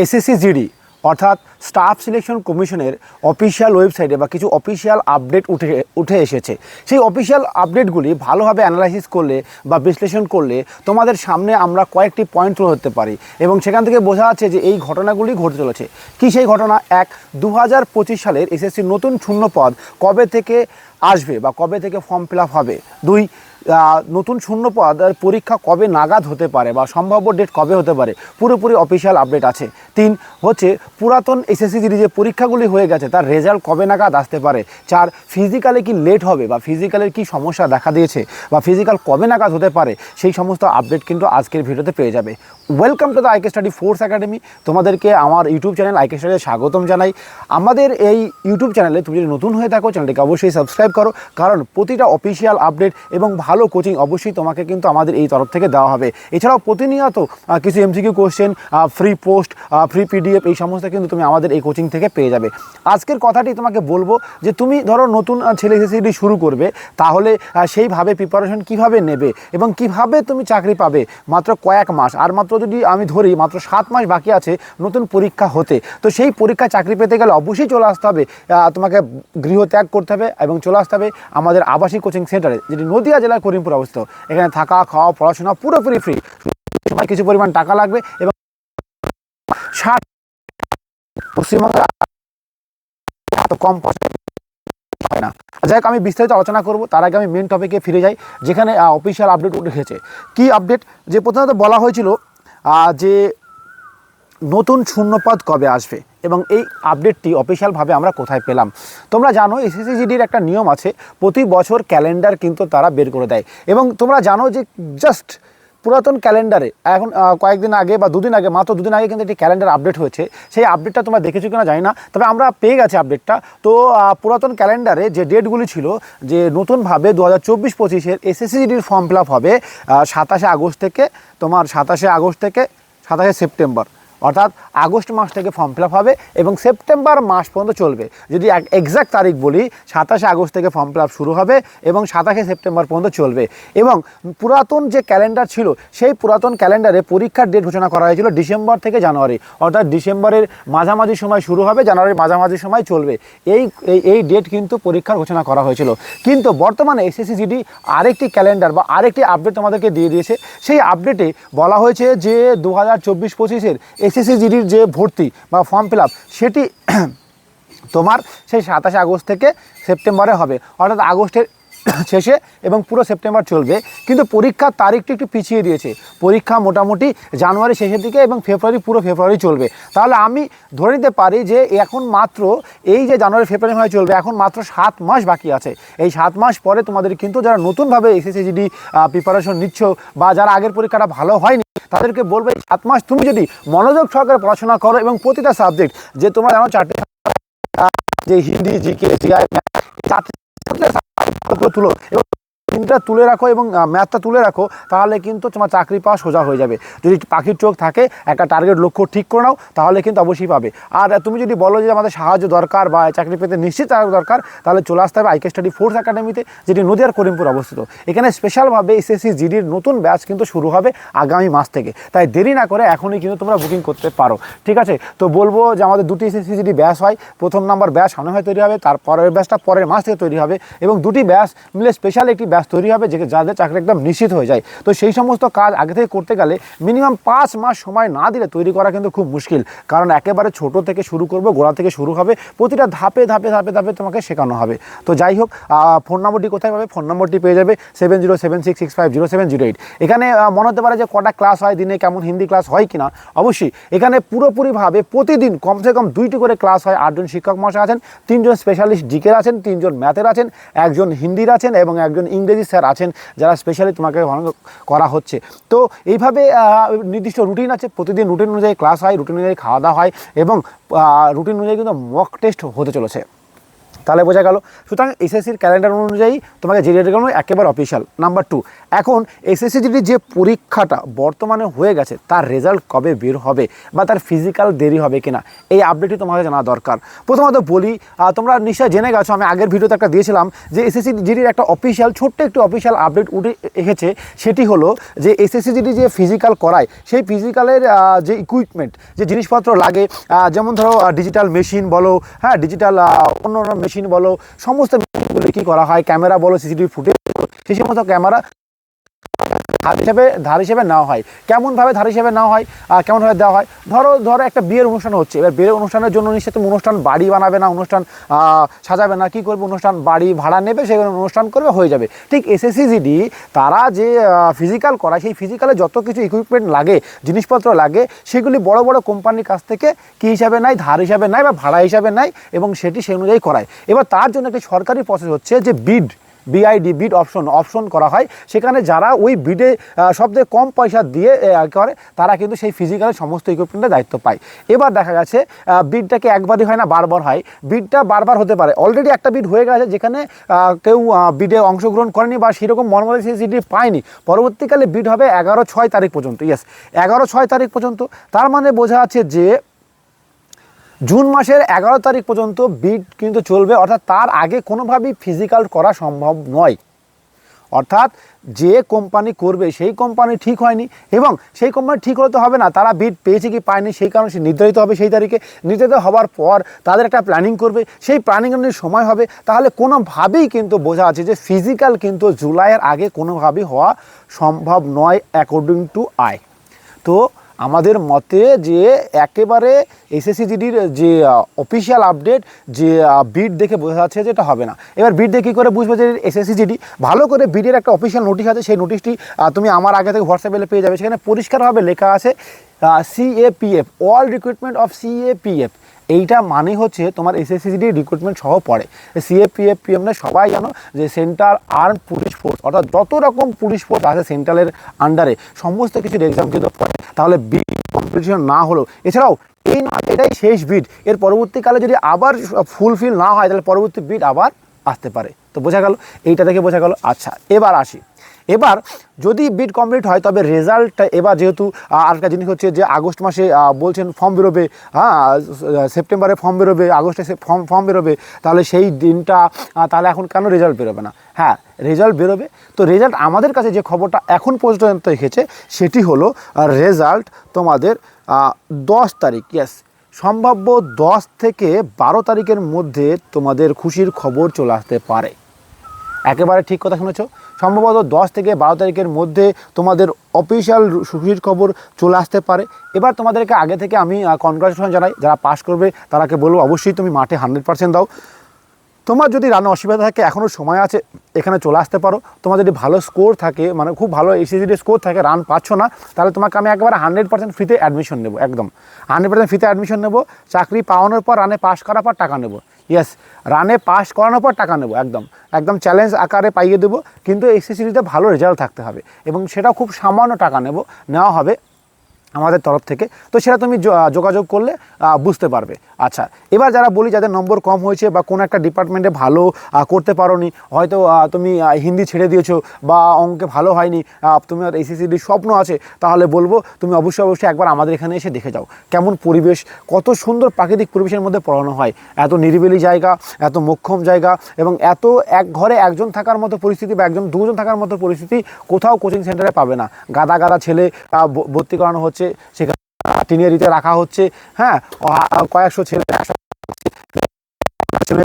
SSC GD, অর্থাৎ staff selection কমিশনের official ওয়েবসাইটে বা কিছু অফিসিয়াল আপডেট উঠে উঠে এসেছে। সেই অফিসিয়াল আপডেটগুলি ভালোভাবে অ্যানালাইসিস করলে বা বিশ্লেষণ করলে তোমাদের সামনে আমরা কয়েকটি পয়েন্ট তুলে ধরতে পারি এবং সেখান থেকে বোঝা যাচ্ছে যে এই ঘটনাগুলি ঘটে চলেছে। কি সেই ঘটনা? এক দু সালের এসএসসির নতুন শূন্যপদ কবে থেকে আসবে বা কবে থেকে ফর্ম ফিল হবে? দুই নতুন শূন্যপদ পরীক্ষা কবে নাগাদ হতে পারে বা সম্ভাব্য ডেট কবে হতে পারে? পুরোপুরি অফিসিয়াল আপডেট আছে। তিন, হচ্ছে পুরাতন এসএসসি যে পরীক্ষাগুলি হয়ে গেছে, তার রেজাল্ট কবে নাগাদ আসতে পারে? চার ফিজিক্যালে কি লেট হবে বা ফিজিক্যালের কি সমস্যা দেখা দিয়েছে বা ফিজিক্যাল কবে নাগাদ হতে পারে? সেই সমস্ত আপডেট কিন্তু আজকের ভিডিওতে পেয়ে যাবে। Welcome to the IK Study Force Academy তোমাদেরকে আমার ইউটিউব চ্যানেল আইকে স্টাডিতে স্বাগতম জানাই। আমাদের এই ইউটিউব চ্যানেলে তুমি যদি নতুন হয়ে থাকো চ্যানেলটিকে অবশ্যই সাবস্ক্রাইব করো। কারণ প্রতিটা অফিসিয়াল আপডেট এবং ভালো কোচিং অবশ্যই তোমাকে কিন্তু আমাদের এই তরফ থেকে দেওয়া হবে। এছাড়াও প্রতিনিয়ত কিছু MCQ question free post free PDF এই সমস্ত কিন্তু তুমি আমাদের এই কোচিং থেকে পেয়ে যাবে। আজকের কথাটি তোমাকে বলব যে তুমি ধরো নতুন ছেলে এসএসসি শুরু করবে, তাহলে সেইভাবে প্রিপারেশন কীভাবে নেবে এবং কীভাবে তুমি চাকরি পাবে? মাত্র কয়েক মাস। আর মাত্র যদি আমি ধরি, মাত্র সাত মাস বাকি আছে নতুন পরীক্ষা হতে। তো সেই পরীক্ষা চাকরি পেতে গেলে অবশ্যই চলে আসতে হবে। তোমাকে গৃহ ত্যাগ করতে হবে এবং চলে আসতে হবে আমাদের আবাসিক কোচিং সেন্টারে, যেটি নদিয়া জেলার করিমপুর অবস্থিত। এখানে থাকা, খাওয়া, পড়াশোনা পুরোপুরি ফ্রি সময়, কিছু পরিমাণ টাকা লাগবে এবং ষাট পশ্চিমবঙ্গের কম হয় না। যাই হোক, আমি বিস্তারিত আলোচনা করব, তার আগে আমি মেন টপিকে ফিরে যাই, যেখানে অফিসিয়াল আপডেট উঠেছে কি আপডেট যে প্রথমত বলা হয়েছিল যে নতুন শূন্যপদ কবে আসবে? এবং এই আপডেটটি অফিসিয়ালভাবে আমরা কোথায় পেলাম? তোমরা জানো এসএসসিজিডির একটা নিয়ম আছে, প্রতি বছর ক্যালেন্ডার কিন্তু তারা বের করে দেয়। এবং তোমরা জানো যে জাস্ট পুরাতন ক্যালেন্ডারে এখন কয়েকদিন আগে বা দুদিন আগে, মাত্র দুদিন আগে কিন্তু একটি ক্যালেন্ডার আপডেট হয়েছে। সেই আপডেটটা তোমরা দেখেছ কিনা জানি না, তবে আমরা পেয়ে গেছি আপডেটটা তো পুরাতন ক্যালেন্ডারে যে ডেটগুলি ছিল, যে নতুনভাবে দু হাজার চব্বিশ পঁচিশের এসএসসিজিডির ফর্ম ফিল আপ হবে সাতাশে আগস্ট থেকে, তোমার সাতাশে আগস্ট থেকে সাতাশে সেপ্টেম্বর। অর্থাৎ আগস্ট মাস থেকে ফর্ম ফিল হবে এবং সেপ্টেম্বর মাস পর্যন্ত চলবে। যদি এক্সাক্ট তারিখ বলি, সাতাশে আগস্ট থেকে ফর্ম ফিল শুরু হবে এবং সাতাশে সেপ্টেম্বর পর্যন্ত চলবে। এবং পুরাতন যে ক্যালেন্ডার ছিল, সেই পুরাতন ক্যালেন্ডারে পরীক্ষার ডেট ঘোষণা করা হয়েছিল ডিসেম্বর থেকে জানুয়ারি। অর্থাৎ ডিসেম্বরের মাঝামাঝি সময় শুরু হবে, জানুয়ারির মাঝামাঝি সময় চলবে। এই এই ডেট কিন্তু পরীক্ষার ঘোষণা করা হয়েছিল। কিন্তু বর্তমানে এসএসসি জিডি আরেকটি ক্যালেন্ডার বা আরেকটি আপডেট তোমাদেরকে দিয়ে দিয়েছে। সেই আপডেটে বলা হয়েছে যে দু হাজার চব্বিশ পঁচিশের এসএসসি জিডির যে ভর্তি বা ফর্ম ফিল সেটি তোমার সেই সাতাশে আগস্ট থেকে সেপ্টেম্বরে হবে। অর্থাৎ আগস্টের শেষে এবং পুরো সেপ্টেম্বর চলবে। কিন্তু পরীক্ষার তারিখটি একটু পিছিয়ে দিয়েছে। পরীক্ষা মোটামুটি জানুয়ারি শেষের দিকে এবং ফেব্রুয়ারি, পুরো ফেব্রুয়ারি চলবে। তাহলে আমি ধরে নিতে পারি যে এখন মাত্র এই যে জানুয়ারি, ফেব্রুয়ারি মাসে চলবে, এখন মাত্র সাত মাস বাকি আছে। এই সাত মাস পরে তোমাদের কিন্তু যারা নতুনভাবে এসএসসিজিডি প্রিপারেশন নিচ্ছ বা যারা আগের পরীক্ষাটা ভালো হয়নি তাদেরকে বলবে, সাত মাস তুমি যদি মনোযোগ সহকারে পড়াশোনা করো এবং প্রতিটা সাবজেক্ট যে তোমার জানো চারটে যে হিন্দি, জিকে সিআই তুলো এবং তিনটা তুলে রাখো এবং ম্যাথটা তুলে রাখো, তাহলে কিন্তু তোমার চাকরি পাওয়া সোজা হয়ে যাবে। যদি পাখির চোখ থাকে, একটা টার্গেট লক্ষ্য ঠিক করে নাও, তাহলে কিন্তু অবশ্যই পাবে। আর তুমি যদি বলো যে আমাদের সাহায্য দরকার বা চাকরি পেতে নিশ্চিত দরকার, তাহলে চলে আসতে হবে আইকে স্টাডি ফোর্স একাডেমিতে যেটি নদিয়ার করিমপুর অবস্থিত। এখানে স্পেশালভাবে এসএসসি জিডির নতুন ব্যাচ কিন্তু শুরু হবে আগামী মাস থেকে। তাই দেরি না করে এখনই কিন্তু তোমরা বুকিং করতে পারো। ঠিক আছে? তো বলব যে আমাদের দুটি এসএসসি জিডি ব্যাচ হয়। প্রথম নাম্বার ব্যাচ সামনে হয় তৈরি হবে তার পরের ব্যাচটা পরের মাস থেকে তৈরি হবে। এবং দুটি ব্যাচ মিলে স্পেশাল একটি ব্যাচ তৈরি হবে, যে যাদের চাকরি একদম নিশ্চিত হয়ে যায়। তো সেই সমস্ত কাজ আগে থেকে করতে গেলে মিনিমাম পাঁচ মাস সময় না দিলে তৈরি করা কিন্তু খুব মুশকিল। কারণ একেবারে ছোট থেকে শুরু করব, গোড়া থেকে শুরু হবে, প্রতিটা ধাপে ধাপে ধাপে ধাপে তোমাকে শেখানো হবে। তো যাই হোক ফোন নম্বরটি কোথায় পাবে? ফোন নম্বরটি পেয়ে যাবে seven zero seven six six five zero seven zero eight এখানে মনে হতে পারে যে কটা ক্লাস হয় দিনে, কেমন হিন্দি ক্লাস হয় কিনা? অবশ্যই, এখানে পুরোপুরিভাবে প্রতিদিন কমসে কম দুইটি করে ক্লাস হয়। আটজন শিক্ষক মহাশয় আছেন, তিনজন স্পেশালিস্ট জিকের আছেন, তিনজন ম্যাথের আছেন, একজন হিন্দির আছেন এবং একজন ইংরেজি স্যার আছেন যারা স্পেশালি তোমাকে করা হচ্ছে। তো এইভাবে নির্দিষ্ট রুটিন আছে, প্রতিদিন রুটিন অনুযায়ী ক্লাস হয় রুটিন অনুযায়ী খাওয়া দাওয়া হয় এবং রুটিন অনুযায়ী কিন্তু মক টেস্ট হতে চলেছে। তাহলে বোঝা গেল। সুতরাং এসএসসির ক্যালেন্ডার অনুযায়ী তোমাকে যে ডেটগুলো একেবারে অফিসিয়াল নাম্বার টু এখন এসএসসিজিডি যে পরীক্ষাটা বর্তমানে হয়ে গেছে, তার রেজাল্ট কবে বের হবে বা তার ফিজিক্যাল দেরি হবে কিনা, এই আপডেটটি তোমাকে জানা দরকার। প্রথমত বলি তোমরা নিশ্চয় জেনে গেছো, আমি আগের ভিডিওতে একটা দিয়েছিলাম যে এসএসসিজিডির একটা অফিসিয়াল ছোট্ট একটু অফিসিয়াল আপডেট উঠে এসেছে, সেটি হলো যে এসএসসিজিডি যে ফিজিক্যাল করায়, সেই ফিজিক্যালের যে ইকুইপমেন্ট যে জিনিসপত্র লাগে যেমন ধরো ডিজিটাল মেশিন বলো হ্যাঁ ডিজিটাল অন্য অন্য মেশিন বলো, সমস্ত মেশিনগুলো কী করা হয়, ক্যামেরা বলো সিসিটিভি ফুটেজ সেই সমস্ত ক্যামেরা ধার হিসেবে ধার হিসেবে নেওয়া হয়। কেমনভাবে ধার হিসেবে নেওয়া হয় কেমনভাবে দেওয়া হয়? ধরো ধরো একটা বিয়ের অনুষ্ঠান হচ্ছে। এবার বিয়ের অনুষ্ঠানের জন্য নিশ্চয়ই তুমি অনুষ্ঠান বাড়ি বানাবে না, অনুষ্ঠান সাজাবে না, কি করবে? অনুষ্ঠান বাড়ি ভাড়া নেবে, সেখানে অনুষ্ঠান করবে, হয়ে যাবে। ঠিক এসএসসিজিডি, তারা যে ফিজিক্যাল করায়, সেই ফিজিক্যালে যত কিছু ইকুইপমেন্ট লাগে, জিনিসপত্র লাগে, সেগুলি বড় বড় কোম্পানির কাছ থেকে কী হিসাবে নেয়, ধার হিসাবে নেয় বা ভাড়া হিসাবে নেয় এবং সেটি সেই অনুযায়ী করায়। এবার তার জন্য একটি সরকারি প্রসেস হচ্ছে যে bid BID bid option option করা হয়। সেখানে যারা ওই বিডে সবথেকে কম পয়সা দিয়ে করে, তারা কিন্তু সেই ফিজিক্যালের সমস্ত ইকুইপমেন্টের দায়িত্ব পায়। এবার দেখা গেছে বিডটাকে একবারই হয় না, বারবার হয়? বিডটা বারবার হতে পারে। অলরেডি একটা বিড হয়ে গেছে যেখানে কেউ বিডে অংশগ্রহণ করেনি বা সেরকম মর্মালি সিটি পায়নি। পরবর্তীকালে বিড হবে এগারো ছয় তারিখ পর্যন্ত। ইয়েস এগারো ছয় তারিখ পর্যন্ত। তার মানে বোঝা যাচ্ছে যে জুন মাসের এগারো তারিখ পর্যন্ত বিড কিন্তু চলবে, অর্থাৎ তার আগে কোনোভাবেই ফিজিক্যাল করা সম্ভব নয়। অর্থাৎ যে কোম্পানি করবে, সেই কোম্পানি ঠিক হয়নি এবং সেই কোম্পানি ঠিক হলে তো হবে না, তারা বিড পেয়েছে কি পায়নি, সেই কারণে সে নির্ধারিত হবে সেই তারিখে। নির্ধারিত হওয়ার পর তাদের একটা প্ল্যানিং করবে, সেই প্ল্যানিং অনুযায়ী সময় হবে, তাহলে কোনোভাবেই কিন্তু বোঝা আছে যে ফিজিক্যাল কিন্তু জুলাইয়ের আগে কোনোভাবেই হওয়া সম্ভব নয় অ্যাকর্ডিং টু আই তো আমাদের মতে যে একেবারে এসএসসিজিডির যে অফিসিয়াল আপডেট যে বিড দেখে বোঝা যাচ্ছে যে এটা হবে না। এবার বিড দেখে কী করে বুঝবে যে এসএসসিজিডি? ভালো করে বিডের একটা অফিসিয়াল নোটিশ আছে, সেই নোটিশটি তুমি আমার আগে থেকে হোয়াটসঅ্যাপে পেয়ে যাবে। সেখানে পরিষ্কারভাবে লেখা আছে CAPF all recruitment of CAPF এইটা মানে হচ্ছে তোমার এসএসসিডি রিক্রুটমেন্ট সহ পড়ে। সিএপিএফ পিএফ না সবাই জানো যে সেন্ট্রাল আর্ম পুলিশ ফোর্স অর্থাৎ যত রকম পুলিশ ফোর্স আছে সেন্ট্রালের আন্ডারে সমস্ত কিছু এক্সাম কিন্তু পড়ে। তাহলে বিড কম্পিটিশন না হলেও, এছাড়াও এই না, এটাই শেষ বিড এর পরবর্তীকালে যদি আবার ফুলফিল না হয়, তাহলে পরবর্তী বিড আবার আসতে পারে। তো বোঝা গেল, এইটা থেকে বোঝা গেল। আচ্ছা এবার আসি। এবার যদি বিড কমপ্লিট হয়, তবে রেজাল্টটা এবার যেহেতু আরেকটা জিনিস হচ্ছে যে আগস্ট মাসে বলছেন ফর্ম বেরোবে হ্যাঁ সেপ্টেম্বরে ফর্ম বেরোবে, আগস্টে ফর্ম ফর্ম বেরোবে, তাহলে সেই দিনটা তাহলে এখন কেন রেজাল্ট বেরোবে না? হ্যাঁ রেজাল্ট বেরোবে। তো রেজাল্ট আমাদের কাছে যে খবরটা এখন পর্যন্ত এসেছে, সেটি হলো রেজাল্ট তোমাদের দশ তারিখ ইয়াস সম্ভাব্য দশ থেকে বারো তারিখের মধ্যে তোমাদের খুশির খবর চলে আসতে পারে। একেবারে ঠিক কথা শুনেছ? সম্ভবত দশ থেকে বারো তারিখের মধ্যে তোমাদের অফিসিয়াল সুখীর খবর চলে আসতে পারে। এবার তোমাদেরকে আগে থেকে আমি কনগ্রাচুলেশন জানাই, যারা পাস করবে তারাকে বলব, অবশ্যই তুমি মাঠে হান্ড্রেড পার্সেন্ট দাও। তোমার যদি রান্না অসুবিধা থাকে এখনও সময় আছে, এখানে চলে আসতে পারো। তোমার যদি ভালো স্কোর থাকে মানে খুব ভালো এসিজিডি স্কোর থাকে রান পাচ্ছ না, তাহলে তোমাকে আমি একবারে হান্ড্রেড পার্সেন্ট ফ্রিতে অ্যাডমিশন নেব, একদম। হান্ড্রেড পার্সেন্ট ফ্রিতে অ্যাডমিশন নেব, চাকরি পাওয়ানোর পর রানে পাস করার পর টাকা নেব। ইয়েস রানে পাস করানোর পর টাকা নেব, একদম। একদম চ্যালেঞ্জ আকারে পাইয়ে দেবো, কিন্তু এসএসসিডিতে ভালো রেজাল্ট থাকতে হবে এবং সেটা খুব সামান্য টাকা নেব, নেওয়া হবে আমাদের তরফ থেকে। তো সেটা তুমি যোগাযোগ করলে বুঝতে পারবে। আচ্ছা এবার যারা বলি যাদের নম্বর কম হয়েছে বা কোনো একটা ডিপার্টমেন্টে ভালো করতে পারোনি, হয়তো তুমি হিন্দি ছেড়ে দিয়েছ বা অঙ্কে ভালো হয়নি তুমি তোমার এসিসিডির স্বপ্ন আছে, তাহলে বলব তুমি অবশ্যই অবশ্যই একবার আমাদের এখানে এসে দেখে যাও। কেমন পরিবেশ, কত সুন্দর প্রাকৃতিক পরিবেশের মধ্যে পড়ানো হয়। এত নিরিবিলি জায়গা, এত মোক্ষম জায়গা এবং এত এক ঘরে একজন থাকার মতো পরিস্থিতি বা একজন দুজন থাকার মতো পরিস্থিতি কোথাও কোচিং সেন্টারে পাবে না। গাদা গাদা ছেলে ভর্তি করানো হচ্ছে, সেখানে টিনিয়ারিতে রাখা হচ্ছে। হ্যাঁ কয়েকশো ছেলে ছেলে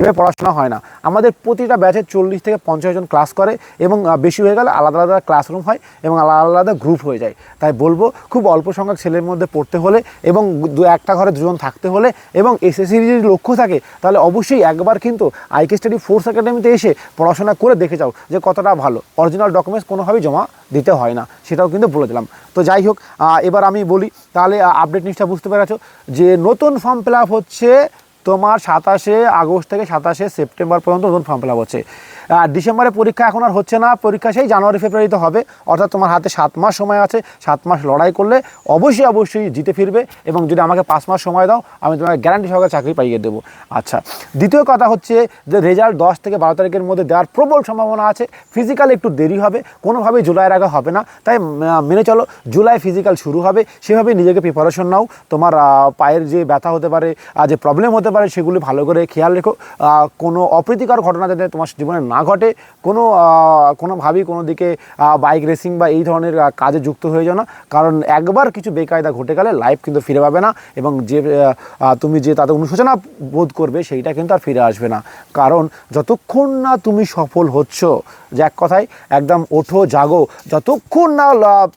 এভাবে পড়াশোনা হয় না। আমাদের প্রতিটা ব্যাচে চল্লিশ থেকে পঞ্চাশ জন ক্লাস করে এবং বেশি হয়ে গেলে আলাদা আলাদা ক্লাসরুম হয় এবং আলাদা আলাদা গ্রুপ হয়ে যায়। তাই বলব, খুব অল্প সংখ্যক ছেলের মধ্যে পড়তে হলে এবং দু একটা ঘরে দুজন থাকতে হলে এবং এসএসসির যদি লক্ষ্য থাকে, তাহলে অবশ্যই একবার কিন্তু আইকে স্টাডি ফোর্স একাডেমিতে এসে পড়াশোনা করে দেখে যাও যে কতটা ভালো। অরিজিনাল ডকুমেন্টস কোনোভাবেই জমা দিতে হয় না, সেটাও কিন্তু বলে দিলাম। তো যাই হোক এবার আমি বলি, তাহলে আপডেট নিউজটা বুঝতে পেরেছ যে নতুন ফর্ম ফিল হচ্ছে তোমার সাতাশে আগস্ট থেকে সাতাশে সেপ্টেম্বর পর্যন্ত নতুন ফর্ম ফিল হচ্ছে। আর ডিসেম্বরে পরীক্ষা এখন আর হচ্ছে না, পরীক্ষা সেই জানুয়ারি ফেব্রুয়ারিতে হবে। অর্থাৎ তোমার হাতে সাত মাস সময় আছে, সাত মাস লড়াই করলে অবশ্যই অবশ্যই জিতে ফিরবে এবং যদি আমাকে পাঁচ মাস সময় দাও, আমি তোমাকে গ্যারান্টি সহকারে চাকরি পাইয়ে দেবো। আচ্ছা দ্বিতীয় কথা হচ্ছে যে রেজাল্ট দশ থেকে বারো তারিখের মধ্যে দেওয়ার প্রবল সম্ভাবনা আছে। ফিজিক্যাল একটু দেরি হবে, কোনোভাবেই জুলাইয়ের আগে হবে না। তাই মেনে চলো, জুলাই ফিজিক্যাল শুরু হবে। সেভাবে নিজেকে প্রিপারেশন নাও। তোমার পায়ের যে ব্যথা হতে পারে আর যে প্রবলেম হতে পারে সেগুলি ভালো করে খেয়াল রেখো। কোনো অপ্রীতিকর ঘটনা যাতে তোমার জীবনে না ঘটে, কোনো কোনোভাবেই কোনো দিকে বাইক রেসিং বা এই ধরনের কাজে যুক্ত হয়ে যাও না। কারণ একবার কিছু বেকায়দা ঘটে গেলে লাইফ কিন্তু ফিরে পাবে না এবং যে তুমি যে তাতে অনুশোচনা বোধ করবে, সেইটা কিন্তু আর ফিরে আসবে না। কারণ যতক্ষণ না তুমি সফল হচ্ছ, যে এক কথায়, একদম ওঠো, জাগো, যতক্ষণ না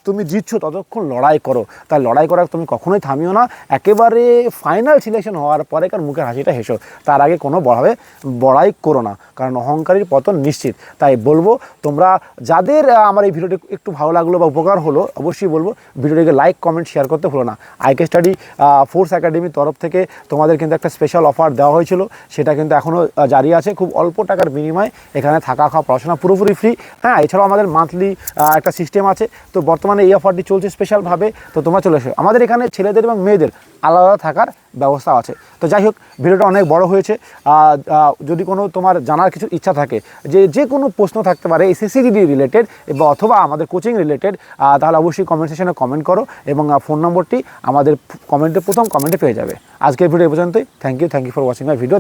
তুমি জিতছো, ততক্ষণ লড়াই করো। তাই লড়াই করা তুমি কখনোই থামিও না। একেবারে ফাইনাল সিলেকশন হওয়ার পরে কার মুখের হাসিটা হেসো। তার আগে কোনো বড়াবে বড়াই করো না, কারণ অহংকারীর পতন নিশ্চিত। তাই বলব, তোমরা যাদের আমার এই ভিডিওটি একটু ভালো লাগল বা উপকার হলো, অবশ্যই বলব, ভিডিওটিকে লাইক, কমেন্ট শেয়ার করতে ভুলো না। আইকে স্টাডি ফোর্স একাডেমির তরফ থেকে তোমাদের কিন্তু একটা স্পেশাল অফার দেওয়া হয়েছিল। সেটা কিন্তু এখনও জারি আছে। খুব অল্প টাকার বিনিময়ে এখানে থাকা খাওয়া পড়াশোনা পুরোপুরি ফ্রি হ্যাঁ এছাড়াও আমাদের মান্থলি একটা সিস্টেম আছে। তো বর্তমানে এই অফারটি চলছে স্পেশালভাবে তো তোমরা চলে এসো। আমাদের এখানে ছেলেদের এবং মেয়েদের আলাদা থাকার ব্যবস্থা আছে। তো যাই হোক, ভিডিওটা অনেক বড় হয়েছে। যদি কোনো তোমার জানার কিছু ইচ্ছা থাকে, যে যে কোনো প্রশ্ন থাকতে পারে এই এসএসসিডি রিলেটেড বা অথবা আমাদের কোচিং রিলেটেড তাহলে অবশ্যই কমেন্ট সেশনে কমেন্ট করো এবং ফোন নম্বরটি আমাদের কমেন্টে প্রথম কমেন্টে পেয়ে যাবে। আজকের ভিডিও এই পর্যন্তই। Thank you thank you for watching my video